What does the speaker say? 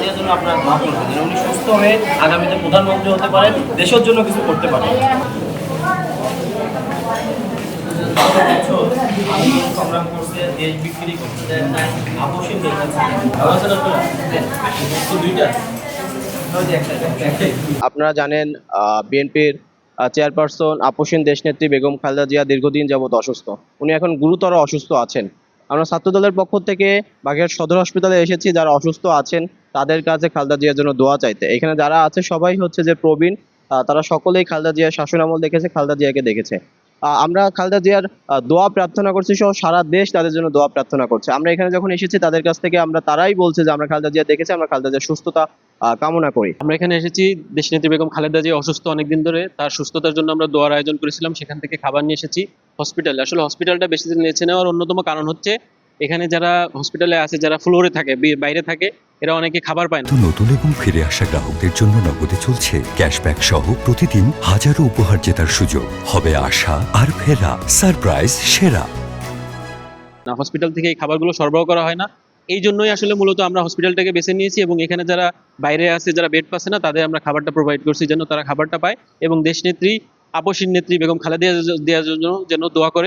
জিয়ার জন্য আপনারা দোয়া করবেন যেন উনি সুস্থ হয়ে আগামীতে প্রধানমন্ত্রী হতে পারেন, দেশের জন্য কিছু করতে পারেন। আপনারা জানেন বিএনপির চেয়ারপারসন আপসীন দেশনেত্রী বেগম খালেদা জিয়া দীর্ঘদিন যাবৎ অসুস্থ। উনি এখন গুরুতর অসুস্থ আছেন। আমরা ছাত্রদলের পক্ষ থেকে বাগেরহাট সদর হসপিটালে এসেছি, যারা অসুস্থ আছেন তাদের কাছে খালেদা জিয়ার জন্য দোয়া চাইতে। এখানে যারা আছে, সবাই হচ্ছে যে প্রবীণ তারা সকলেই খালেদা জিয়ার শাসন আমল দেখেছে, খালেদা জিয়াকে দেখেছে। আমরা খালেদা জিয়ার দোয়া প্রার্থনা করছি সহ সারা দেশ তাদের জন্য দোয়া প্রার্থনা করছে। আমরা এখানে যখন এসেছি, তাদের কাছ থেকে আমরা তারাই বলছে যে আমরা খালেদা জিয়া দেখেছি, আমরা খালেদা জিয়ার সুস্থতা কামনা করি। আমরা এখানে এসেছি, দেশনেত্রী বেগম খালেদা জিয়া অসুস্থ অনেকদিন ধরে, তার সুস্থতার জন্য আমরা দোয়ার আয়োজন করেছিলাম, সেখান থেকে খাবার নিয়ে এসেছি। হসপিটালে, আসলে হসপিটালটা বেশি দিন নিয়েছে নেওয়ার অন্যতম কারণ হচ্ছে এখানে যারা হসপিটালে আছে যারা ফ্লোরে থাকে বাইরে থাকে এরা অনেকে খাবার পায় না। নতুন এবং ফিরে আসা গ্রাহকদের জন্য নগদে চলছে ক্যাশব্যাক সহ প্রতিদিন হাজারো উপহার জেতার সুযোগ। হবে আশা আর ফেরা সারপ্রাইজ সেরা। না হসপিটাল থেকে এই খাবারগুলো সরবরাহ করা হয় না। এই জন্যই আসলে মূলত আমরা হসপিটালটাকে বেছে নিয়েছি এবং এখানে যারা বাইরে আছে যারা বেড পাচ্ছে না তাদের আমরা খাবারটা প্রোভাইড করছি যেন তারা খাবারটা পায় এবং দেশনেত্রী আপসীর নেত্রী বেগম খালেদা দেওয়ার জন্য যেন দোয়া করে।